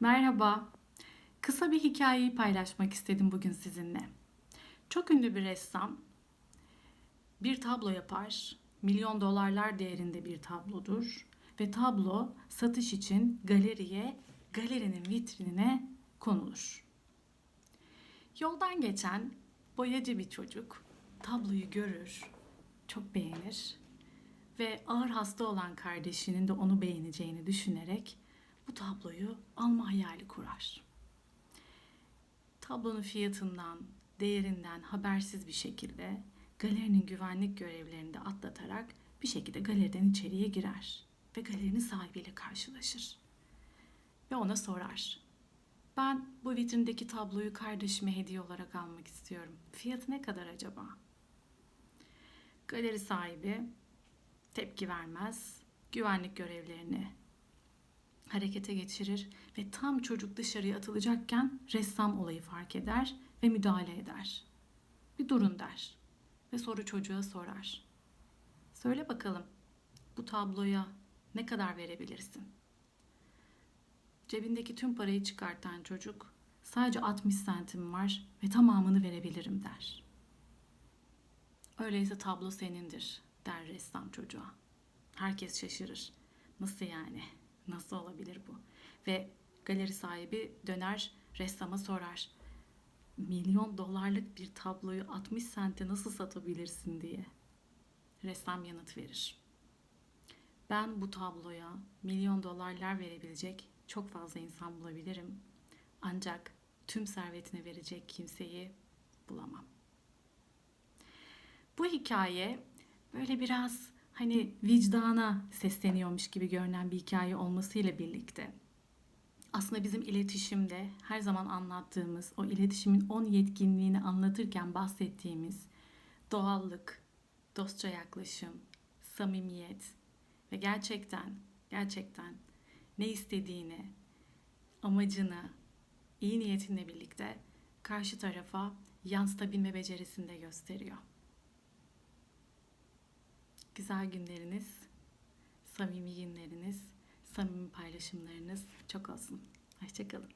Merhaba. Kısa bir hikayeyi paylaşmak istedim bugün sizinle. Çok ünlü bir ressam bir tablo yapar. Milyon dolarlar değerinde bir tablodur ve tablo satış için galeriye, galerinin vitrinine konulur. Yoldan geçen boyacı bir çocuk tabloyu görür, çok beğenir ve ağır hasta olan kardeşinin de onu beğeneceğini düşünerek bu tabloyu alma hayali kurar. Tablonun fiyatından, değerinden habersiz bir şekilde galerinin güvenlik görevlerini de atlatarak bir şekilde galeriden içeriye girer ve galerinin sahibiyle karşılaşır. Ve ona sorar. Ben bu vitrindeki tabloyu kardeşime hediye olarak almak istiyorum. Fiyatı ne kadar acaba? Galeri sahibi tepki vermez. Güvenlik görevlerini harekete geçirir ve tam çocuk dışarıya atılacakken ressam olayı fark eder ve müdahale eder. Bir durun der ve soru çocuğa sorar. Söyle bakalım bu tabloya ne kadar verebilirsin? Cebindeki tüm parayı çıkartan çocuk sadece 60 sentim var ve tamamını verebilirim der. Öyleyse tablo senindir der ressam çocuğa. Herkes şaşırır. Nasıl yani? Nasıl olabilir bu? Ve galeri sahibi döner ressama sorar. Milyon dolarlık bir tabloyu 60 sente nasıl satabilirsin diye. Ressam yanıt verir. Ben bu tabloya milyon dolarlar verebilecek çok fazla insan bulabilirim. Ancak tüm servetini verecek kimseyi bulamam. Bu hikaye böyle biraz hani vicdana sesleniyormuş gibi görünen bir hikaye olmasıyla birlikte aslında bizim iletişimde her zaman anlattığımız o iletişimin 10 yetkinliğini anlatırken bahsettiğimiz doğallık, dostça yaklaşım, samimiyet ve gerçekten gerçekten ne istediğini, amacını iyi niyetinle birlikte karşı tarafa yansıtabilme becerisini de gösteriyor. Güzel günleriniz, samimi günleriniz, samimi paylaşımlarınız çok olsun. Hoşçakalın.